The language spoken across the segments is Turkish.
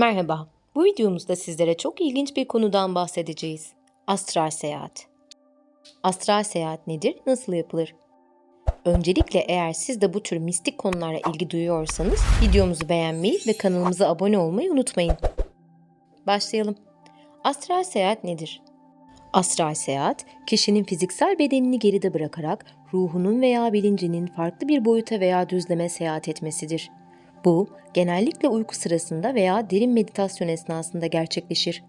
Merhaba. Bu videomuzda sizlere çok ilginç bir konudan bahsedeceğiz. Astral seyahat. Astral seyahat nedir? Nasıl yapılır? Öncelikle eğer siz de bu tür mistik konulara ilgi duyuyorsanız videomuzu beğenmeyi ve kanalımıza abone olmayı unutmayın. Başlayalım. Astral seyahat nedir? Astral seyahat, kişinin fiziksel bedenini geride bırakarak ruhunun veya bilincinin farklı bir boyuta veya düzleme seyahat etmesidir. Bu, genellikle uyku sırasında veya derin meditasyon esnasında gerçekleşir.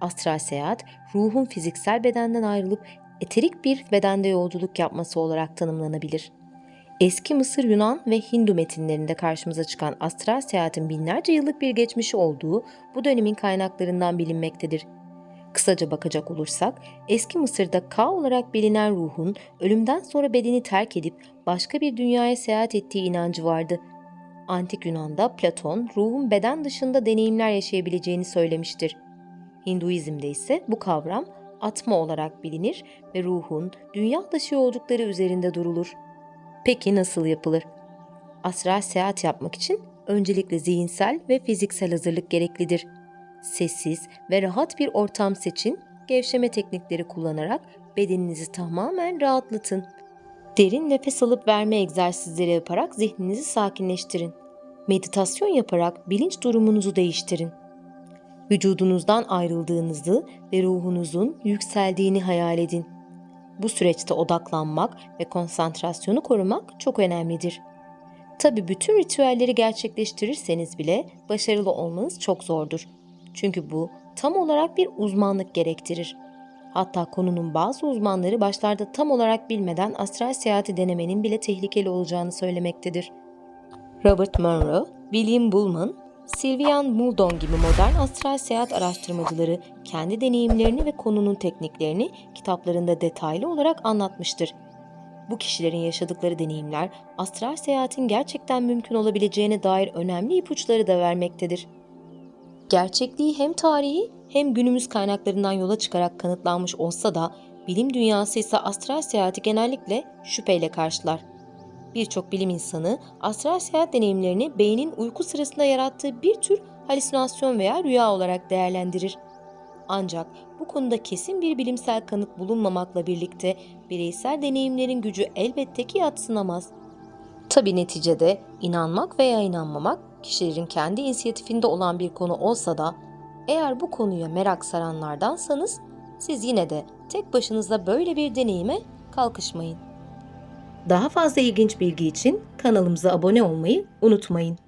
Astral seyahat, ruhun fiziksel bedenden ayrılıp eterik bir bedende yolculuk yapması olarak tanımlanabilir. Eski Mısır, Yunan ve Hindu metinlerinde karşımıza çıkan astral seyahatin binlerce yıllık bir geçmişi olduğu bu dönemin kaynaklarından bilinmektedir. Kısaca bakacak olursak, eski Mısır'da Ka olarak bilinen ruhun ölümden sonra bedeni terk edip başka bir dünyaya seyahat ettiği inancı vardı. Antik Yunan'da Platon ruhun beden dışında deneyimler yaşayabileceğini söylemiştir. Hinduizm'de ise bu kavram atma olarak bilinir ve ruhun dünya dışı yolculukları üzerinde durulur. Peki nasıl yapılır? Astral seyahat yapmak için öncelikle zihinsel ve fiziksel hazırlık gereklidir. Sessiz ve rahat bir ortam seçin, gevşeme teknikleri kullanarak bedeninizi tamamen rahatlatın. Derin nefes alıp verme egzersizleri yaparak zihninizi sakinleştirin. Meditasyon yaparak bilinç durumunuzu değiştirin. Vücudunuzdan ayrıldığınızı ve ruhunuzun yükseldiğini hayal edin. Bu süreçte odaklanmak ve konsantrasyonu korumak çok önemlidir. Tabi bütün ritüelleri gerçekleştirirseniz bile başarılı olmanız çok zordur. Çünkü bu tam olarak bir uzmanlık gerektirir. Hatta konunun bazı uzmanları başlarda tam olarak bilmeden astral seyahati denemenin bile tehlikeli olacağını söylemektedir. Robert Monroe, William Bullman, Sylvian Muldon gibi modern astral seyahat araştırmacıları kendi deneyimlerini ve konunun tekniklerini kitaplarında detaylı olarak anlatmıştır. Bu kişilerin yaşadıkları deneyimler astral seyahatin gerçekten mümkün olabileceğine dair önemli ipuçları da vermektedir. Gerçekliği hem tarihi hem günümüz kaynaklarından yola çıkarak kanıtlanmış olsa da bilim dünyası ise astral seyahati genellikle şüpheyle karşılar. Birçok bilim insanı astral seyahat deneyimlerini beynin uyku sırasında yarattığı bir tür halüsinasyon veya rüya olarak değerlendirir. Ancak bu konuda kesin bir bilimsel kanıt bulunmamakla birlikte bireysel deneyimlerin gücü elbette ki yatsınamaz. Tabi neticede inanmak veya inanmamak kişilerin kendi inisiyatifinde olan bir konu olsa da eğer bu konuya merak saranlardansanız siz yine de tek başınıza böyle bir deneyime kalkışmayın. Daha fazla ilginç bilgi için kanalımıza abone olmayı unutmayın.